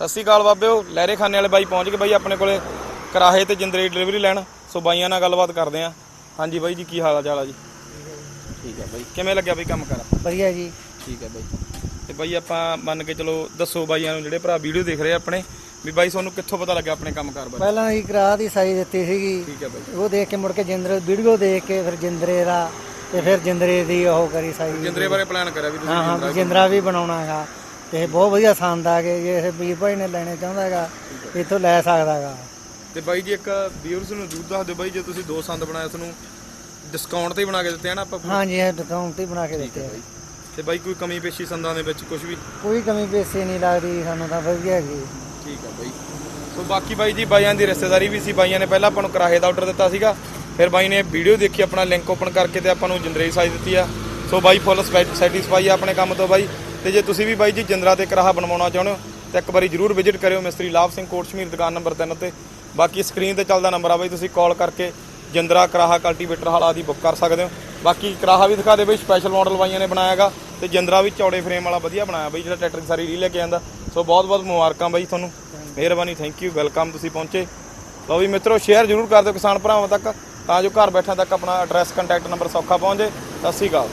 ਸਤਿ ਸ਼੍ਰੀ ਅਕਾਲ ਬਾਬਿਓ ਲਹਿਰੇ ਖਾਨੇ ਵਾਲੇ ਬਾਈ ਪਹੁੰਚ ਗਏ ਬਾਈ ਆਪਣੇ ਕੋਲੇ। ਕਰਾਹੇ ਤੇ ਜਿੰਦਰੇ ਡਿਲੀਵਰੀ ਲੈਣ ਸੋ ਬਾਈਆਂ ਨਾਲ ਗੱਲਬਾਤ ਕਰਦੇ ਆਂ। ਹਾਂਜੀ ਬਾਈ ਜੀ ਕੀ ਹਾਲ ਚਾਲ ਆ ਜੀ? ਠੀਕ ਹੈ ਬਾਈ। ਕਿਵੇਂ ਲੱਗਿਆ ਬਾਈ ਕੰਮ ਕਰ? ਵਧੀਆ ਜੀ। ਠੀਕ ਹੈ ਬਾਈ। ਤੇ ਬਾਈ ਆਪਾਂ ਮੰਨ ਕੇ ਚਲੋ ਦੱਸੋ ਬਾਈਆਂ ਨੂੰ ਜਿਹੜੇ ਭਰਾ ਵੀਡੀਓ ਦੇਖ ਰਹੇ ਆ ਆਪਣੇ ਵੀ ਬਾਈ ਤੁਹਾਨੂੰ ਕਿੱਥੋਂ ਪਤਾ ਲੱਗਿਆ ਆਪਣੇ ਕੰਮ ਕਾਰ ਬਾਰੇ? ਪਹਿਲਾਂ ਹੀ ਕਰਾ ਦੀ ਸਾਈ ਦਿੱਤੀ ਸੀਗੀ। ਠੀਕ ਹੈ ਬਾਈ। ਉਹ ਦੇਖ ਕੇ ਮੁੜ ਕੇ ਜਿੰਦਰੇ ਵੀਡੀਓ ਦੇਖ ਕੇ ਫਿਰ ਜਿੰਦਰੇ ਦਾ ਤੇ ਫਿਰ ਜਿੰਦਰੇ ਦੀ ਉਹ ਕਰੀ ਸਾਈ। ਜਿੰਦਰੇ ਬਾਰੇ ਪਲਾਨ ਕਰਿਆ ਵੀ ਤੁਸੀਂ ਹਾਂ ਜਿੰਦਰਾ ਵੀ ਬਣਾਉਣਾ ਹੈਗਾ। ਤੇ ਬਹੁਤ ਵਧੀਆ ਸੰਦ ਆ ਗਏ ਜੇ ਇਹ ਵੀਰ ਭਾਈ ਨੇ ਲੈਣੇ ਚਾਹੁੰਦਾ ਹੈਗਾ ਇੱਥੋਂ ਲੈ ਸਕਦਾ ਹੈਗਾ। ਤੇ ਬਾਈ ਜੀ ਇੱਕ ਵੀਅਰਸ ਨੂੰ ਜ਼ਰੂਰ ਦੱਸ ਦਿਓ ਬਾਈ ਜੇ ਤੁਸੀਂ ਦੋ ਸੰਦ ਬਣਾਏ ਤੁਹਾਨੂੰ ਡਿਸਕਾਊਂਟ ਤੇ ਹੀ ਬਣਾ ਕੇ ਦਿੱਤੇ ਆ ਨਾ ਆਪਾਂ ਹਾਂਜੀ ਇਹ ਡਿਸਕਾਊਂਟ ਹੀ ਬਣਾ ਕੇ ਦਿੱਤੇ ਆ। ਤੇ ਬਾਈ ਕੋਈ ਕਮੀ ਪੇਸ਼ੀ ਸੰਦਾਂ ਦੇ ਵਿੱਚ ਕੁਝ ਵੀ? ਕੋਈ ਕਮੀ ਪੇਸ਼ੀ ਨਹੀਂ ਲੱਗਦੀ ਸਾਨੂੰ ਤਾਂ ਵਧੀਆ ਹੈਗੀ। ਠੀਕ ਆ ਬਾਈ। ਸੋ ਬਾਕੀ ਬਾਈ ਜੀ ਬਾਈਆਂ ਦੀ ਰਿਸ਼ਤੇਦਾਰੀ ਵੀ ਸੀ ਬਾਈਆਂ ਨੇ ਪਹਿਲਾਂ ਆਪਾਂ ਨੂੰ ਕਿਰਾਏ ਦਾ ਆਰਡਰ ਦਿੱਤਾ ਸੀਗਾ। ਫਿਰ ਬਾਈ ਨੇ ਵੀਡੀਓ ਦੇਖੀ ਆਪਣਾ ਲਿੰਕ ਓਪਨ ਕਰਕੇ ਤੇ ਆਪਾਂ ਨੂੰ ਜਿੰਦਰੇ ਸਾਈਜ਼ ਦਿੱਤੀ ਆ। ਸੋ ਬਾਈ ਫੁੱਲ ਸੈਟੀਸਫਾਈ ਆ ਆਪਣੇ ਕੰਮ ਤੋਂ ਬਾਈ। ਤੇ ਜੇ ਤੁਸੀਂ ਵੀ ਬਾਈ ਜੀ ਜਿੰਦਰਾ ਤੇ ਕਰਾਹਾ ਬਣਵਾਉਣਾ ਚਾਹੁੰਦੇ ਹੋ, ਤਾਂ ਇੱਕ ਵਾਰੀ ਜਰੂਰ ਵਿਜ਼ਿਟ ਕਰਿਓ ਮਿਸਤਰੀ ਲਾਭ ਸਿੰਘ ਕੋਟ ਸ਼ਮੀਰ ਦੁਕਾਨ ਨੰਬਰ 3 ਤੇ। ਬਾਕੀ ਸਕਰੀਨ ਤੇ ਚੱਲਦਾ ਨੰਬਰ ਆ ਬਾਈ, ਤੁਸੀਂ ਕਾਲ ਕਰਕੇ ਜਿੰਦਰਾ ਕਰਾਹਾ ਕਲਟੀਵੇਟਰ ਹਾਲਾ ਦੀ ਬੁੱਕ ਕਰ ਸਕਦੇ ਹੋ। ਬਾਕੀ ਕਰਾਹਾ ਵੀ ਦਿਖਾ ਦੇ ਬਈ ਸਪੈਸ਼ਲ ਮਾਡਲ ਬਾਈਆਂ ਨੇ ਬਣਾਇਆਗਾ ਤੇ ਜਿੰਦਰਾ ਵੀ ਚੌੜੇ ਫਰੇਮ ਵਾਲਾ ਵਧੀਆ ਬਣਾਇਆ ਬਈ, ਜਿਹੜਾ ਟਰੈਕਟਰ ਸਾਰੀ ਰੀ ਲੈ ਕੇ ਆਂਦਾ। ਸੋ ਬਹੁਤ ਬਹੁਤ ਮੁਬਾਰਕਾਂ ਬਾਈ ਤੁਹਾਨੂੰ। ਮਿਹਰਬਾਨੀ ਥੈਂਕ ਯੂ ਵੈਲਕਮ ਤੁਸੀਂ ਪਹੁੰਚੇ। ਲਓ ਵੀ ਮਿੱਤਰੋ ਸ਼ੇਅਰ ਜ਼ਰੂਰ ਕਰ ਦਿਓ ਕਿਸਾਨ ਭਰਾਵਾਂ ਤੱਕ, ਤਾਂ ਜੋ ਘਰ ਬੈਠਿਆਂ ਤੱਕ ਆਪਣਾ ਐਡਰੈਸ ਕੰਟੈਕਟ ਨੰਬਰ ਸੌਖਾ ਪਹੁੰਚੇ। ਸਤਿ ਸ਼੍ਰੀ ਅਕਾਲ।